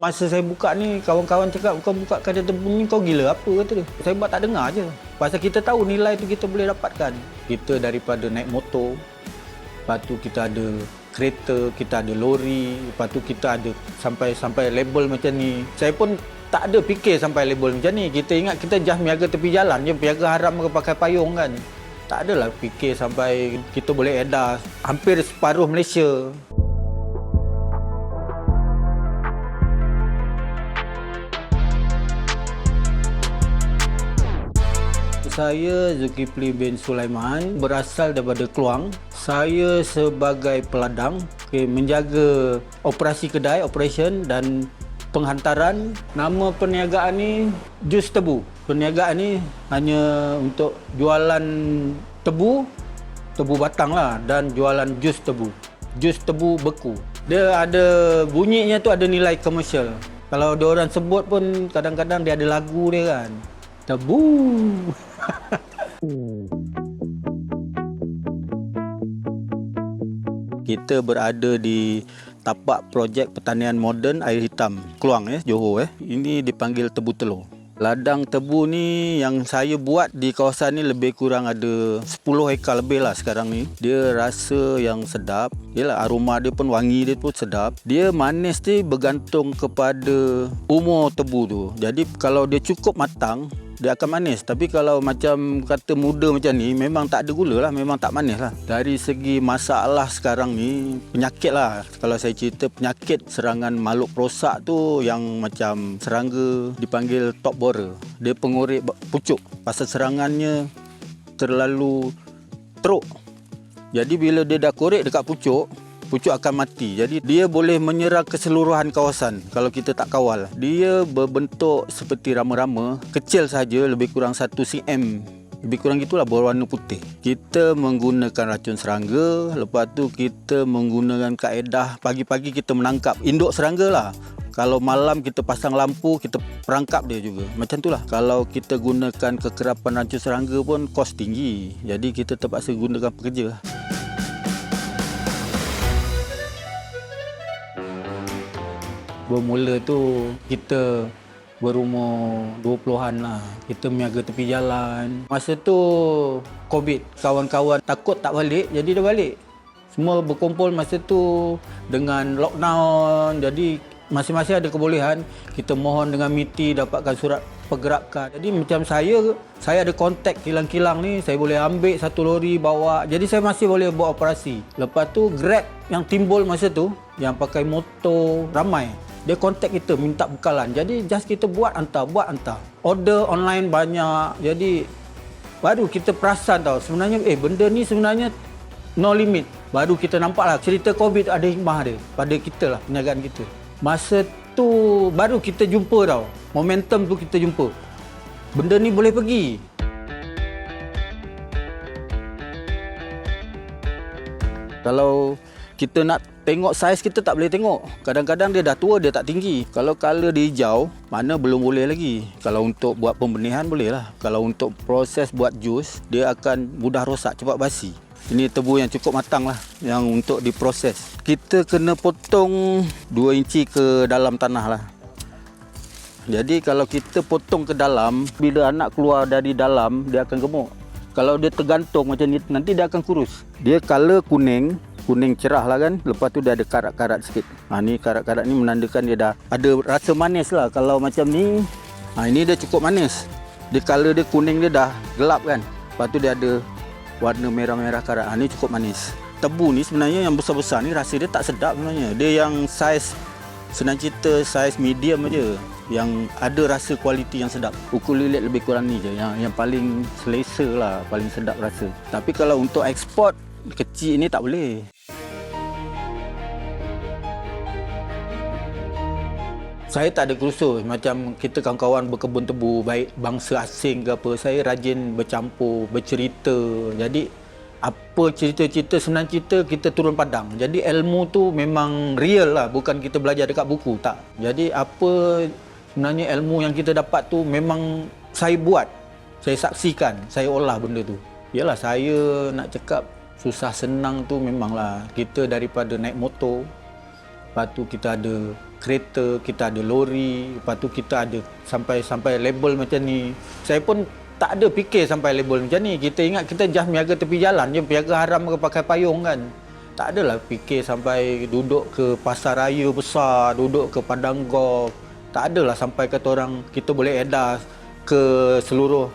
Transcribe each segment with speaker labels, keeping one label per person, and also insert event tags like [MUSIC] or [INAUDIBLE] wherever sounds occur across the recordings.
Speaker 1: Masa saya buka ni, kawan-kawan cakap kau buka kedai tebu ni kau gila apa kata dia. Saya buat tak dengar je. Pasal kita tahu nilai tu kita boleh dapatkan. Kita daripada naik motor, lepas tu kita ada kereta, kita ada lori, lepas tu kita ada sampai sampai label macam ni. Saya pun tak ada fikir sampai label macam ni. Kita ingat kita just miaga tepi jalan je, miaga haram ke pakai payung kan. Tak adalah fikir sampai kita boleh edar hampir separuh Malaysia. Saya Zulkifli bin Sulaiman berasal daripada Keluang. Saya sebagai peladang okay, menjaga operasi kedai, operation dan penghantaran. Nama perniagaan ni Jus Tebu. Perniagaan ni hanya untuk jualan tebu, tebu batang lah dan jualan jus tebu. Jus tebu beku. Dia ada bunyinya tu ada nilai komersial. Kalau dia orang sebut pun kadang-kadang dia ada lagu dia kan. Tebu. [LAUGHS] Kita berada di tapak projek pertanian moden air hitam Keluang eh Johor eh. Ini dipanggil tebu telur. Ladang tebu ni yang saya buat di kawasan ni lebih kurang ada 10 hektar lebih lah sekarang ni. Dia rasa yang sedap. Yalah aroma dia pun wangi dia pun sedap. Dia manis ni bergantung kepada umur tebu tu. Jadi kalau dia cukup matang, dia akan manis. Tapi kalau macam kata muda macam ni memang tak ada gula lah. Memang tak manis lah. Dari segi masalah sekarang ni penyakit lah. Kalau saya cerita penyakit serangan makhluk perosak tu yang macam serangga dipanggil top borer. Dia pengorek pucuk. Pasal serangannya terlalu teruk. Jadi bila dia dah korek dekat pucuk pucuk akan mati. Jadi dia boleh menyerang keseluruhan kawasan kalau kita tak kawal. Dia berbentuk seperti rama-rama, kecil saja lebih kurang 1 cm. Lebih kurang gitulah berwarna putih. Kita menggunakan racun serangga, lepas tu kita menggunakan kaedah pagi-pagi kita menangkap induk serangga lah. Kalau malam kita pasang lampu, kita perangkap dia juga. Macam itulah. Kalau kita gunakan kekerapan racun serangga pun kos tinggi. Jadi kita terpaksa gunakan pekerja. Bermula tu kita berumur 20-an lah. Kita meniaga tepi jalan. Masa tu COVID, kawan-kawan takut tak balik, jadi dia balik. Semua berkumpul masa tu dengan lockdown. Jadi masing-masing ada kebolehan. Kita mohon dengan MITI dapatkan surat pergerakan. Jadi macam saya, saya ada kontak kilang-kilang ni, saya boleh ambil satu lori bawa. Jadi saya masih boleh buat operasi. Lepas tu Grab yang timbul masa tu, yang pakai motor ramai dia kontak kita minta bekalan. Jadi just kita buat hantar, buat hantar. Order online banyak. Jadi baru kita perasan tau sebenarnya eh benda ni sebenarnya no limit. Baru kita nampak lah cerita COVID ada hikmah dia pada kita lah perniagaan kita. Masa tu baru kita jumpa tau. Momentum tu kita jumpa. Benda ni boleh pergi. Kalau kita nak tengok saiz kita tak boleh tengok. Kadang-kadang dia dah tua, dia tak tinggi. Kalau color dia hijau, mana belum boleh lagi. Kalau untuk buat pembenihan boleh lah. Kalau untuk proses buat jus, dia akan mudah rosak, cepat basi. Ini tebu yang cukup matang lah yang untuk diproses. Kita kena potong 2 inci ke dalam tanah lah. Jadi kalau kita potong ke dalam, bila anak keluar dari dalam, dia akan gemuk. Kalau dia tergantung macam ni, nanti dia akan kurus. Dia color kuning, kuning cerah lah kan lepas tu dia ada karat-karat sikit. Ha, ni karat-karat ni menandakan dia dah ada rasa manis lah kalau macam ni. Ha, ini dia cukup manis. Dia color dia kuning dia dah gelap kan. Lepas tu dia ada warna merah-merah karat. Ha, ni cukup manis. Tebu ni sebenarnya yang besar-besar ni rasa dia tak sedap sebenarnya. Dia yang saiz senang cerita saiz medium aja yang ada rasa kualiti yang sedap. Ukur lilit lebih kurang ni je yang yang paling selesa lah, paling sedap rasa. Tapi kalau untuk ekspor kecil ni tak boleh. Saya tak ada kursus macam kita kawan-kawan berkebun tebu baik bangsa asing ke apa saya rajin bercampur bercerita. Jadi apa cerita-cerita senang cerita kita turun padang. Jadi ilmu tu memang real lah. Bukan kita belajar dekat buku tak. Jadi apa sebenarnya ilmu yang kita dapat tu memang saya buat. Saya saksikan saya olah benda tu. Yalah saya nak cakap susah senang tu memanglah kita daripada naik motor lepas tu kita ada kereta, kita ada lori, lepas tu kita ada sampai sampai label macam ni. Saya pun tak ada fikir sampai label macam ni. Kita ingat kita just miaga tepi jalan je, piaga haram ke pakai payung kan. Tak adalah fikir sampai duduk ke pasar raya besar, duduk ke padang golf. Tak adalah sampai kata orang kita boleh edar ke seluruh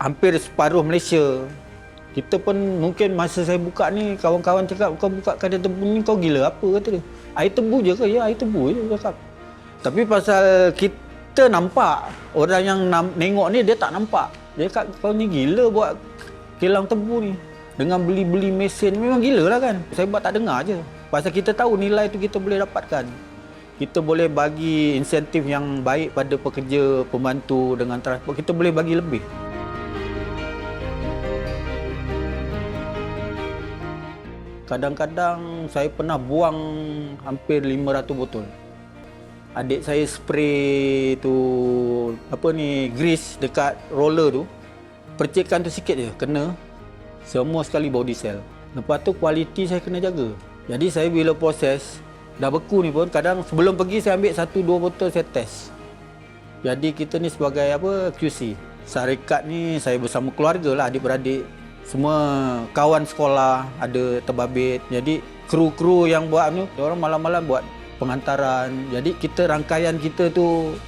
Speaker 1: hampir separuh Malaysia. Kita pun mungkin masa saya buka ni kawan-kawan cakap kau buka kedai tebu ni kau gila apa kata dia. Air tebu je ke? Ya air tebu je cakap. Tapi pasal kita nampak orang yang nam, nengok ni dia tak nampak. Dia cakap kau ni gila buat kilang tebu ni. Dengan beli-beli mesin memang gila lah kan. Saya buat tak dengar je. Pasal kita tahu nilai tu kita boleh dapatkan. Kita boleh bagi insentif yang baik pada pekerja, pembantu dengan transport. Kita boleh bagi lebih. Kadang-kadang saya pernah buang hampir 500 botol. Adik saya spray tu apa ni grease dekat roller tu. Percikan tu sikit je kena semua sekali body cell. Lepas tu kualiti saya kena jaga. Jadi saya bila proses dah beku ni pun kadang sebelum pergi saya ambil satu dua botol saya test. Jadi kita ni sebagai apa QC. Syarikat ni saya bersama keluarga lah adik-beradik semua kawan sekolah ada terbabit. Jadi kru-kru yang buat ni orang malam-malam buat pengantaran. Jadi kita rangkaian kita tu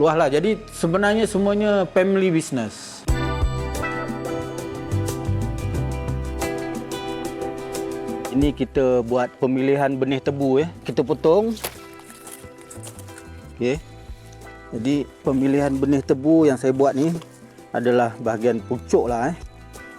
Speaker 1: luas lah. Jadi sebenarnya semuanya family business. Ini kita buat pemilihan benih tebu ya. Kita potong. Okey. Jadi pemilihan benih tebu yang saya buat ni adalah bahagian pucuk lah eh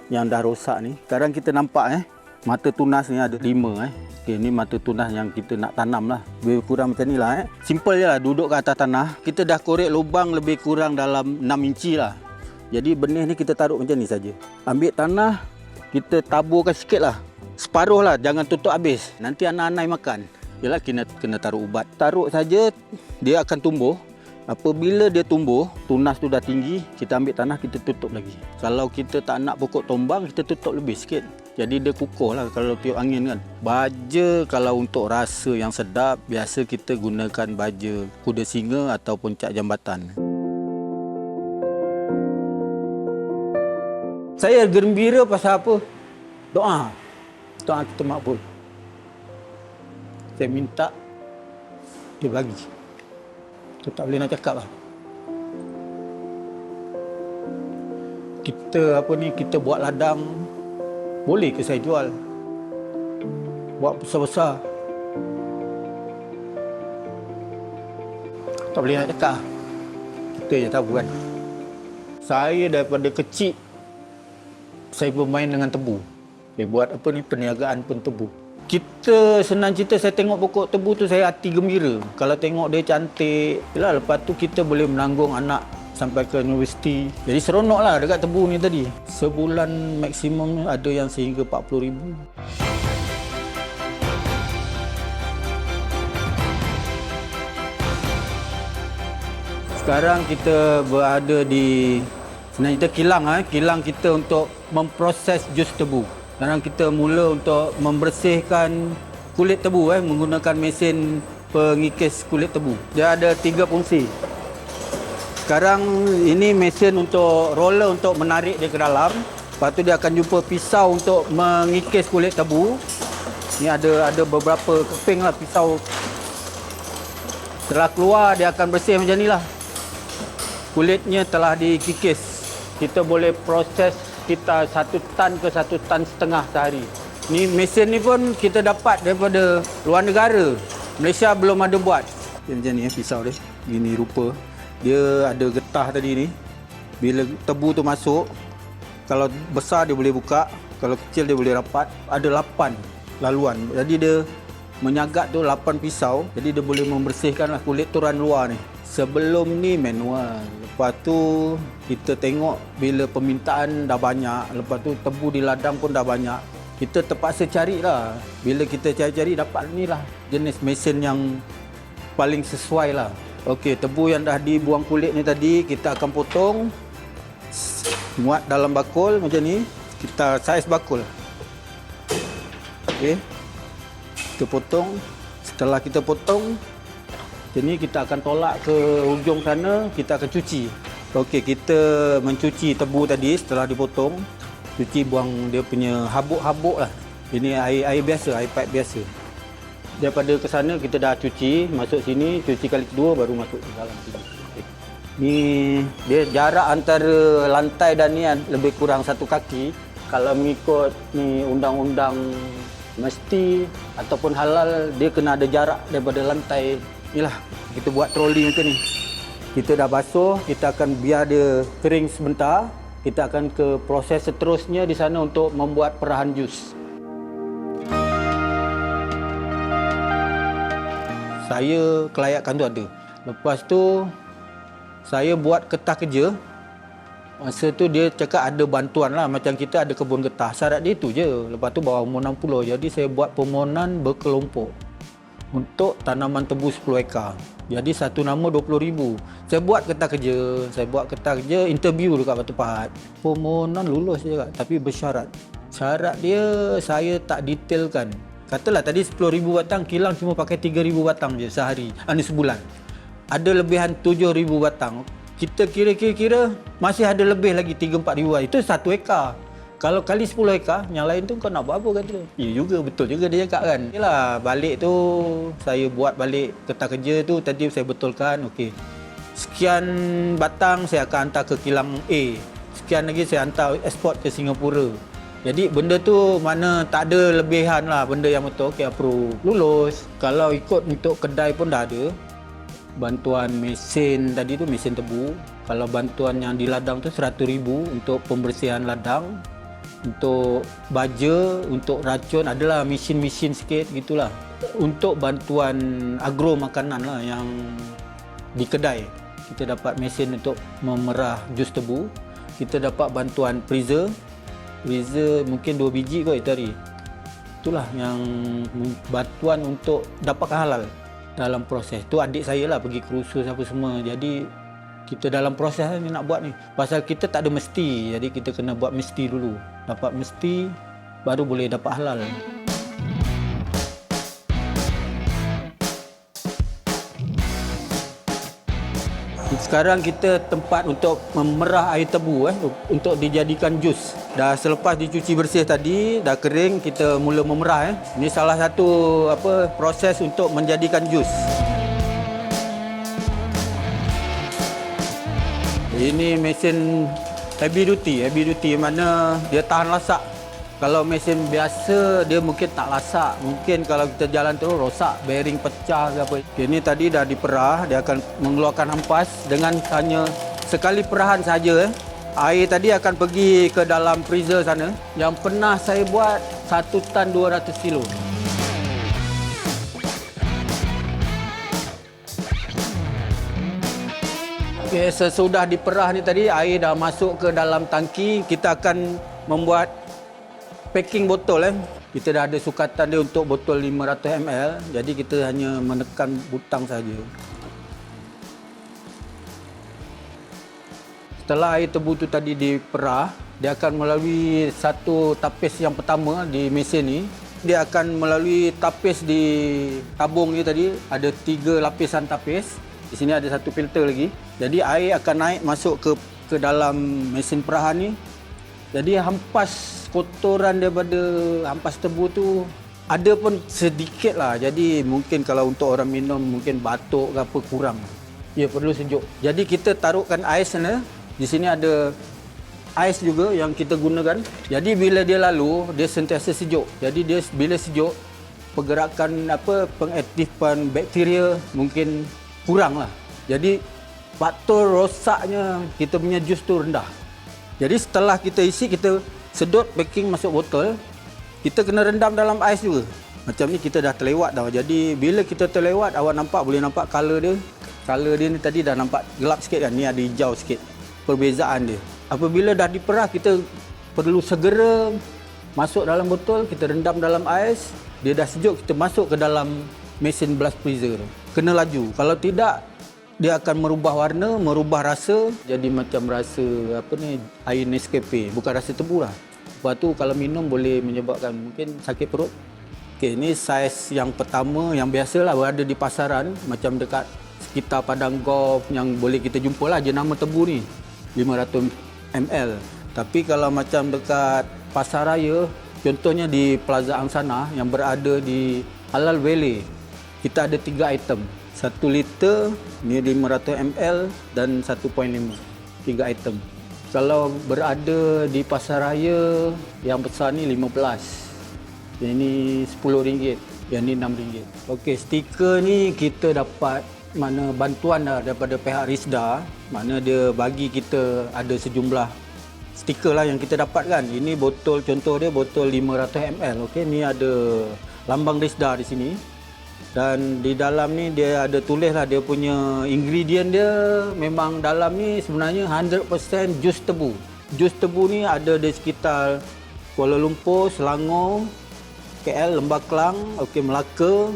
Speaker 1: yang dah rosak ni. Sekarang kita nampak eh mata tunas ni ada lima eh. Okey ni mata tunas yang kita nak tanam lah. Lebih kurang macam ni lah eh. Simple je lah duduk kat atas tanah. Kita dah korek lubang lebih kurang dalam 6 inci lah. Jadi benih ni kita taruh macam ni saja. Ambil tanah kita taburkan sikit lah. Separuh lah jangan tutup habis. Nanti anak-anak makan. Yalah kena kena taruh ubat. Taruh saja dia akan tumbuh. Apabila dia tumbuh, tunas tu dah tinggi, kita ambil tanah, kita tutup lagi. Kalau kita tak nak pokok tombang, kita tutup lebih sikit. Jadi dia kukuh lah kalau tiup angin kan. Baja kalau untuk rasa yang sedap, biasa kita gunakan baja kuda singa atau puncak jambatan. Saya gembira pasal apa? Doa. Doa kita makbul. Saya minta, dia bagi. Tu tak boleh nak cakap lah. Kita apa ni, kita buat ladang, boleh ke saya jual? Buat besar-besar. Tak boleh nak cakap. Kita je tahu kan. Saya daripada kecil, saya bermain dengan tebu. Dia buat apa ni, perniagaan pun tebu kita senang cerita saya tengok pokok tebu tu saya hati gembira. Kalau tengok dia cantik, yalah lepas tu kita boleh menanggung anak sampai ke universiti. Jadi seronok lah dekat tebu ni tadi. Sebulan maksimum ada yang sehingga 40 ribu. Sekarang kita berada di sebenarnya kita kilang eh, kilang kita untuk memproses jus tebu. Sekarang kita mula untuk membersihkan kulit tebu eh, menggunakan mesin pengikis kulit tebu. Dia ada tiga fungsi. Sekarang ini mesin untuk roller untuk menarik dia ke dalam. Lepas tu dia akan jumpa pisau untuk mengikis kulit tebu. Ini ada ada beberapa keping lah pisau. Setelah keluar dia akan bersih macam ni lah. Kulitnya telah dikikis. Kita boleh proses kita satu tan ke satu tan setengah sehari. Ni mesin ni pun kita dapat daripada luar negara. Malaysia belum ada buat. Macam ni eh, pisau dia. Gini rupa. Dia ada getah tadi ni. Bila tebu tu masuk, kalau besar dia boleh buka, kalau kecil dia boleh rapat. Ada lapan laluan. Jadi dia menyagat tu lapan pisau. Jadi dia boleh membersihkan lah kulit turan luar ni. Sebelum ni manual. Lepas tu kita tengok bila permintaan dah banyak. Lepas tu tebu di ladang pun dah banyak. Kita terpaksa cari lah. Bila kita cari-cari dapat ni lah jenis mesin yang paling sesuai lah. Okey, tebu yang dah dibuang kulit ni tadi kita akan potong. Muat dalam bakul macam ni. Kita saiz bakul. Okey. Kita potong. Setelah kita potong, Jadi kita akan tolak ke hujung sana, kita akan cuci. Okey, kita mencuci tebu tadi setelah dipotong. Cuci buang dia punya habuk-habuk lah. Ini air air biasa, air pipe biasa. Daripada ke sana kita dah cuci, masuk sini, cuci kali kedua baru masuk ke dalam sini. Okey. Ni dia jarak antara lantai dan ni lebih kurang satu kaki. Kalau mengikut ni undang-undang mesti ataupun halal dia kena ada jarak daripada lantai. Inilah kita buat troli macam ni. Kita dah basuh, kita akan biar dia kering sebentar. Kita akan ke proses seterusnya di sana untuk membuat perahan jus. Saya kelayakkan tu ada. Lepas tu saya buat ketah kerja. Masa tu dia cakap ada bantuan lah macam kita ada kebun getah. Syarat dia tu je. Lepas tu bawah umur 60. Jadi saya buat permohonan berkelompok untuk tanaman tebu 10 ekar. Jadi satu nama RM20,000. Saya buat ketah kerja. Saya buat ketah kerja interview dekat Batu Pahat. Permohonan lulus je kak. Tapi bersyarat. Syarat dia saya tak detailkan. Katalah tadi 10,000 batang, kilang cuma pakai 3,000 batang je sehari. Ini sebulan. Ada lebihan 7,000 batang. Kita kira-kira masih ada lebih lagi 3-4 ribu. Itu satu ekar. Kalau kali 10 ekar, yang lain tu kau nak buat apa kata? Ya juga, betul juga dia cakap kan. Yalah, balik tu saya buat balik ketah kerja tu tadi saya betulkan. Okey. Sekian batang saya akan hantar ke kilang A. Sekian lagi saya hantar ekspor ke Singapura. Jadi benda tu mana tak ada lebihan lah benda yang betul. Okey, approve. Lulus. Kalau ikut untuk kedai pun dah ada bantuan mesin tadi tu mesin tebu kalau bantuan yang di ladang tu 100,000 untuk pembersihan ladang untuk baja untuk racun adalah mesin-mesin sikit gitulah. Untuk bantuan agro makanan lah yang di kedai. Kita dapat mesin untuk memerah jus tebu. Kita dapat bantuan freezer. Freezer mungkin 2 biji kot itu hari. Itulah yang bantuan untuk dapatkan halal dalam proses. Tu adik saya lah pergi kursus apa semua. Jadi kita dalam proses ni nak buat ni. Pasal kita tak ada mesti. Jadi kita kena buat mesti dulu. Dapat mesti baru boleh dapat halal. Sekarang kita tempat untuk memerah air tebu eh untuk dijadikan jus. Dah selepas dicuci bersih tadi, dah kering, kita mula memerah eh. Ini salah satu apa proses untuk menjadikan jus. Ini mesin heavy duty, heavy duty mana dia tahan lasak kalau mesin biasa dia mungkin tak lasak. Mungkin kalau kita jalan terus rosak, bearing pecah ke apa. Ini tadi dah diperah, dia akan mengeluarkan hampas dengan hanya sekali perahan saja. Eh. Air tadi akan pergi ke dalam freezer sana. Yang pernah saya buat 1 tan 200 kilo. Okay, sesudah diperah ni tadi air dah masuk ke dalam tangki, kita akan membuat packing botol eh. Kita dah ada sukatan dia untuk botol 500 ml. Jadi kita hanya menekan butang saja. Setelah air tebu tu tadi diperah, dia akan melalui satu tapis yang pertama di mesin ni. Dia akan melalui tapis di tabung ni tadi. Ada tiga lapisan tapis. Di sini ada satu filter lagi. Jadi air akan naik masuk ke ke dalam mesin perahan ni. Jadi hampas kotoran daripada ampas tebu tu ada pun sedikit lah. Jadi mungkin kalau untuk orang minum mungkin batuk ke apa kurang. Ya perlu sejuk. Jadi kita taruhkan ais sana. Di sini ada ais juga yang kita gunakan. Jadi bila dia lalu dia sentiasa sejuk. Jadi dia bila sejuk pergerakan apa pengaktifan bakteria mungkin kurang lah. Jadi faktor rosaknya kita punya jus tu rendah. Jadi setelah kita isi kita sedut packing masuk botol kita kena rendam dalam ais juga. Macam ni kita dah terlewat dah jadi bila kita terlewat awak nampak boleh nampak color dia? Color dia ni tadi dah nampak gelap sikit kan? Ni ada hijau sikit. Perbezaan dia. Apabila dah diperah kita perlu segera masuk dalam botol kita rendam dalam ais. Dia dah sejuk kita masuk ke dalam mesin blast freezer kena laju kalau tidak dia akan merubah warna, merubah rasa jadi macam rasa apa ni air Nescafe, bukan rasa tebu lah. Lepas tu kalau minum boleh menyebabkan mungkin sakit perut. Okey, ini saiz yang pertama yang biasalah berada di pasaran macam dekat sekitar padang golf yang boleh kita jumpa lah jenama tebu ni 500 ml tapi kalau macam dekat pasar raya contohnya di Plaza Angsana yang berada di Halal Valley kita ada tiga item. 1 liter ni 500 ml dan 1.5 tiga item. Kalau berada di pasar raya yang besar ni 15 yang ni RM10 yang ni RM6 Okey, stiker ni kita dapat mana bantuan dah daripada pihak Risda mana dia bagi kita ada sejumlah stiker lah yang kita dapatkan ini botol contoh dia botol 500 ml okey ni ada lambang Risda di sini dan di dalam ni dia ada tulis lah dia punya ingredient dia memang dalam ni sebenarnya 100% jus tebu jus tebu ni ada di sekitar Kuala Lumpur, Selangor, KL, Lembah Kelang, okey Melaka,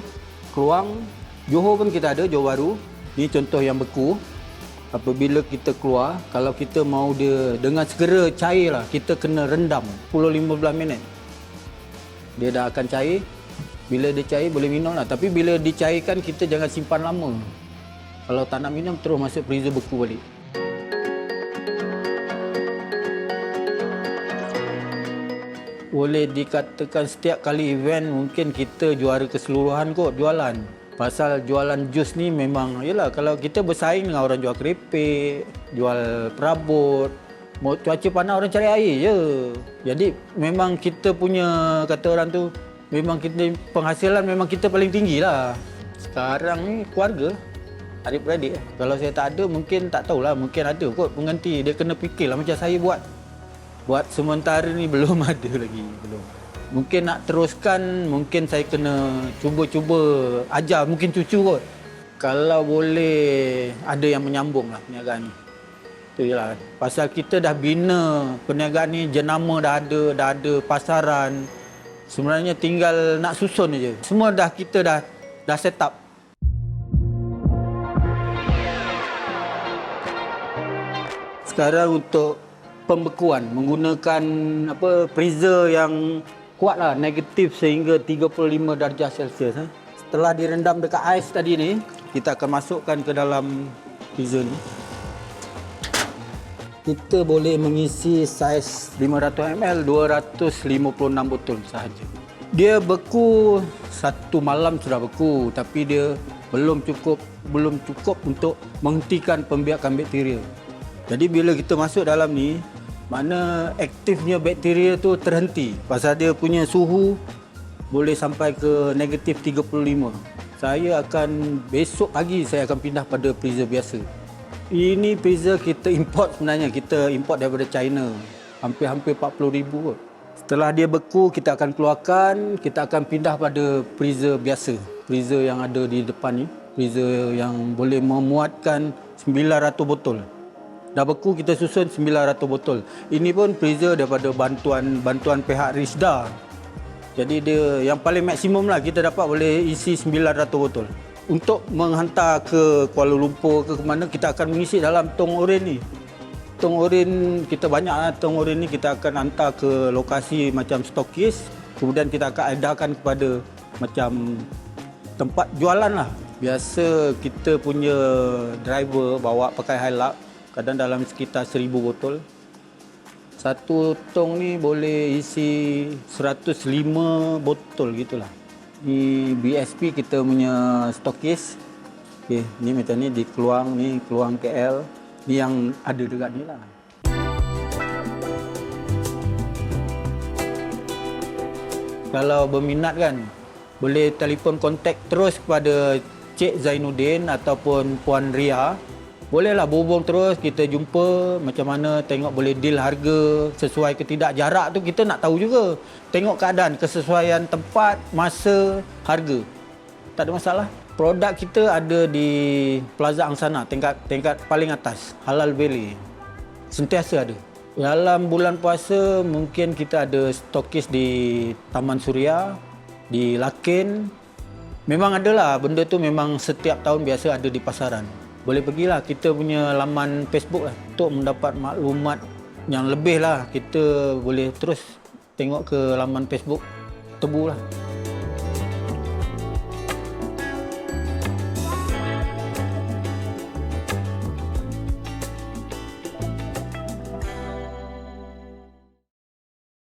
Speaker 1: Keluang, Johor pun kita ada, Johor Baru. Ni contoh yang beku. Apabila kita keluar, kalau kita mau dia dengan segera cair lah, kita kena rendam 10-15 minit. Dia dah akan cair, bila dia cair boleh minum lah. Tapi bila dicairkan kita jangan simpan lama. Kalau tak nak minum terus masuk freezer beku balik. Boleh dikatakan setiap kali event mungkin kita juara keseluruhan kot jualan. Pasal jualan jus ni memang yalah kalau kita bersaing dengan orang jual keripik, jual perabot, cuaca panas orang cari air je. Jadi memang kita punya kata orang tu memang kita penghasilan memang kita paling tinggi lah. Sekarang ni keluarga adik beradik kalau saya tak ada mungkin tak tahulah. Mungkin ada kot pengganti. Dia kena fikirlah macam saya buat. Buat sementara ni [LAUGHS] belum ada lagi. Belum. Mungkin nak teruskan mungkin saya kena cuba-cuba ajar. Mungkin cucu kot. Kalau boleh ada yang menyambung lah perniagaan ni. Tu je lah. Pasal kita dah bina perniagaan ni jenama dah ada dah ada pasaran Sebenarnya tinggal nak susun aja. Semua dah kita dah dah set up. Sekarang untuk pembekuan menggunakan apa freezer yang kuat lah negatif sehingga 35 darjah Celsius. Eh. Setelah direndam dekat ais tadi ni, kita akan masukkan ke dalam freezer ni kita boleh mengisi saiz 500 ml 256 botol sahaja. Dia beku satu malam sudah beku tapi dia belum cukup belum cukup untuk menghentikan pembiakan bakteria. Jadi bila kita masuk dalam ni mana aktifnya bakteria tu terhenti pasal dia punya suhu boleh sampai ke negatif 35. Saya akan besok pagi saya akan pindah pada freezer biasa. Ini freezer kita import sebenarnya. Kita import daripada China. Hampir-hampir 40 ribu kot. Setelah dia beku, kita akan keluarkan. Kita akan pindah pada freezer biasa. Freezer yang ada di depan ni. Freezer yang boleh memuatkan 900 botol. Dah beku, kita susun 900 botol. Ini pun freezer daripada bantuan bantuan pihak Risda. Jadi dia yang paling maksimum lah kita dapat boleh isi 900 botol untuk menghantar ke Kuala Lumpur ke mana kita akan mengisi dalam tong oren ni. Tong oren kita banyak lah tong oren ni kita akan hantar ke lokasi macam stokis kemudian kita akan edarkan kepada macam tempat jualan lah. Biasa kita punya driver bawa pakai Hilux kadang dalam sekitar 1000 botol. Satu tong ni boleh isi 105 botol gitulah di BSP kita punya stokis okey ni macam ni di Keluang ni Keluang KL ni yang ada dekat ni lah. Kalau berminat kan boleh telefon kontak terus kepada Cik Zainuddin ataupun Puan Ria Bolehlah berhubung terus kita jumpa macam mana tengok boleh deal harga sesuai ke tidak jarak tu kita nak tahu juga. Tengok keadaan kesesuaian tempat, masa, harga. Tak ada masalah. Produk kita ada di Plaza Angsana tingkat tingkat paling atas, Halal Valley. Sentiasa ada. Dalam bulan puasa mungkin kita ada stokis di Taman Suria, di Lakin. Memang adalah benda tu memang setiap tahun biasa ada di pasaran boleh pergilah kita punya laman Facebook lah untuk mendapat maklumat yang lebih lah. Kita boleh terus tengok ke laman Facebook. Tebu lah